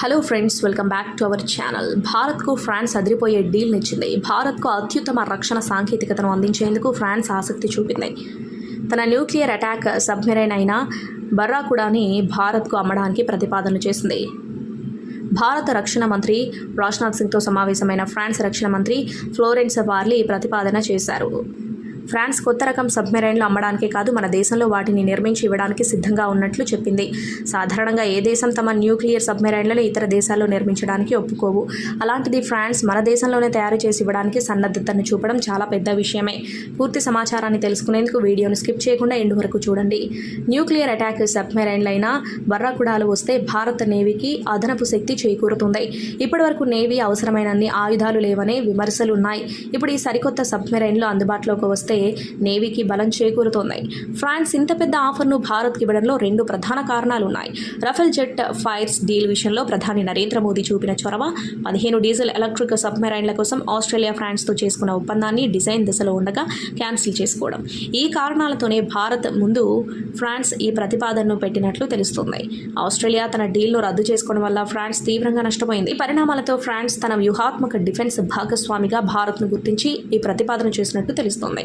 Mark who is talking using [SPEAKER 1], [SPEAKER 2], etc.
[SPEAKER 1] Hello friends welcome back to our channel భారత్కు France అదిరిపోయే deal ఇచ్చింది భారత్కు అత్యుత్తమ రక్షణ సాంకేతికతను అందించేందుకు ఫ్రాన్స్ ఆసక్తి చూపింది. తన న్యూక్లియర్ అటాక్ సబ్మెరైన్ అయిన బర్రాకుడాని భారత్కు అమ్మడానికి ప్రతిపాదనలు చేసింది. భారత రక్షణ మంత్రి రాజ్నాథ్ సింగ్తో సమావేశమైన ఫ్రాన్స్ రక్షణ మంత్రి ఫ్లోరెన్స్ పార్లీ ప్రతిపాదన చేశారు. ఫ్రాన్స్ కొత్త రకం సబ్మెరైన్లు అమ్మడానికే కాదు మన దేశంలో వాటిని నిర్మించి ఇవ్వడానికి సిద్ధంగా ఉన్నట్లు చెప్పింది. సాధారణంగా ఏ దేశం తమ న్యూక్లియర్ సబ్మెరైన్లను ఇతర దేశాల్లో నిర్మించడానికి ఒప్పుకోవు. అలాంటిది ఫ్రాన్స్ మన దేశంలోనే తయారు చేసి ఇవ్వడానికి సన్నద్ధతను చూపడం చాలా పెద్ద విషయమే. పూర్తి సమాచారాన్ని తెలుసుకునేందుకు వీడియోను స్కిప్ చేయకుండా ఎండు వరకు చూడండి. న్యూక్లియర్ అటాక్ సబ్మెరైన్లైన బర్రాకుడాలు వస్తే భారత నేవీకి అదనపు శక్తి చేకూరుతుంది. ఇప్పటివరకు నేవీ అవసరమైనన్ని ఆయుధాలు లేవనే విమర్శలు ఉన్నాయి ఇప్పుడు ఈ సరికొత్త సబ్మెరైన్లు అందుబాటులోకి వస్తే నేవీకి బలం చేకూరుతోంది. ఫ్రాన్స్ ఇంత పెద్ద ఆఫర్ను భారత్కి ఇవ్వడంలో రెండు ప్రధాన కారణాలు ఉన్నాయి రఫేల్ జెట్ ఫైర్స్ డీల్ విషయంలో ప్రధాని నరేంద్ర మోదీ చూపిన చొరవ పదిహేను డీజిల్ ఎలక్ట్రిక్ సబ్మెరైన్ల కోసం ఆస్ట్రేలియా ఫ్రాన్స్తో చేసుకున్న ఒప్పందాన్ని డిజైన్ దశలో ఉండగా క్యాన్సిల్ చేసుకోవడం. ఈ కారణాలతోనే భారత్ ముందు ఫ్రాన్స్ ఈ ప్రతిపాదనను పెట్టినట్లు తెలుస్తుంది. ఆస్ట్రేలియా తన డీల్ను రద్దు చేసుకోవడం వల్ల ఫ్రాన్స్ తీవ్రంగా నష్టపోయింది. ఈ పరిణామాలతో ఫ్రాన్స్ తన వ్యూహాత్మక డిఫెన్స్ భాగస్వామిగా భారత్ను గుర్తించి ఈ ప్రతిపాదన చేసినట్టు తెలుస్తోంది.